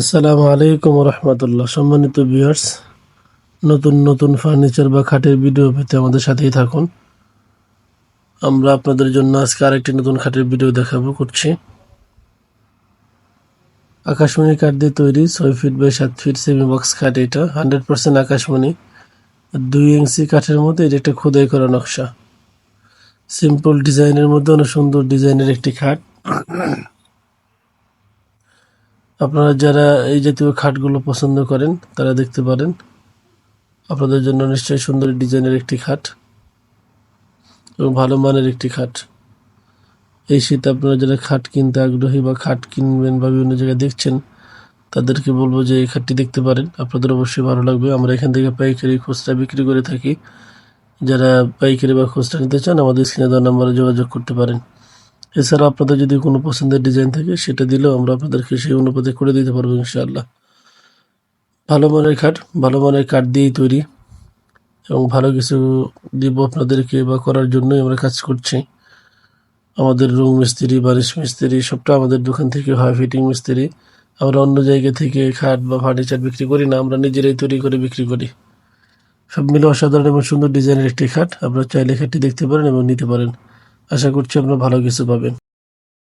আসসালামু আলাইকুম রহমতুল্লাহ সম্মানিত ভিউয়ার্স নতুন নতুন ফার্নিচার বা খাটের ভিডিও পেতে আমাদের সাথেই থাকুন। আমরা আপনাদের জন্য আজকে আরেকটি নতুন খাটের ভিডিও দেখাবো, করছি। আকাশমণি কাঠ দিয়ে তৈরি, ছয় ফিট বাই সাত ফিট সেমি বক্স খাট এটা হান্ড্রেড পার্সেন্ট আকাশমণি। দুই ইঞ্চি কাঠের মধ্যে এটা একটা খোদাই করা নকশা। সিম্পল ডিজাইনের মধ্যে অনেক সুন্দর ডিজাইনের একটি খাট। আপনারা যারা এই জাতীয় খাটগুলো পছন্দ করেন, তারা দেখতে পারেন। আপনাদের জন্য নিশ্চয়ই সুন্দর ডিজাইনের একটি খাট এবং ভালো মানের একটি খাট। এই শীত আপনারা যারা খাট কিনতে আগ্রহী বা খাট কিনবেন বা বিভিন্ন জায়গায় দেখছেন, তাদেরকে বলব যে এই খাটটি দেখতে পারেন। আপনাদের অবশ্যই ভালো লাগবে। আমরা এখান থেকে পাইকারি খুচরা বিক্রি করে থাকি। যারা পাইকারি বা খুচরা নিতে চান, আমাদের স্ক্রিনে দেওয়া নাম্বারে যোগাযোগ করতে পারেন। এছাড়া আপনাদের যদি কোনো পছন্দের ডিজাইন থাকে, সেটা দিলেও আমরা আপনাদেরকে সেই অনুপাতে করে দিতে পারব ইনশাআল্লাহ। ভালো মানের খাট, ভালো মানের কাঠ দিয়েই তৈরি এবং ভালো কিছু দিব আপনাদেরকে বা করার জন্যই আমরা কাজ করছি। আমাদের রুম মিস্ত্রি বারিশ মিস্ত্রি, সবটা আমাদের দোকান থেকে হয় ফিটিং মিস্ত্রি। আমরা অন্য জায়গা থেকে খাট বা ফার্নিচার বিক্রি করি না, আমরা নিজেরাই তৈরি করে বিক্রি করি। সব মিলে অসাধারণ এবং সুন্দর ডিজাইনের একটি খাট, আপনারা চাইলে খাটটি দেখতে পারেন এবং নিতে পারেন। আশা করছি আপনারা ভালো কিছু পাবেন।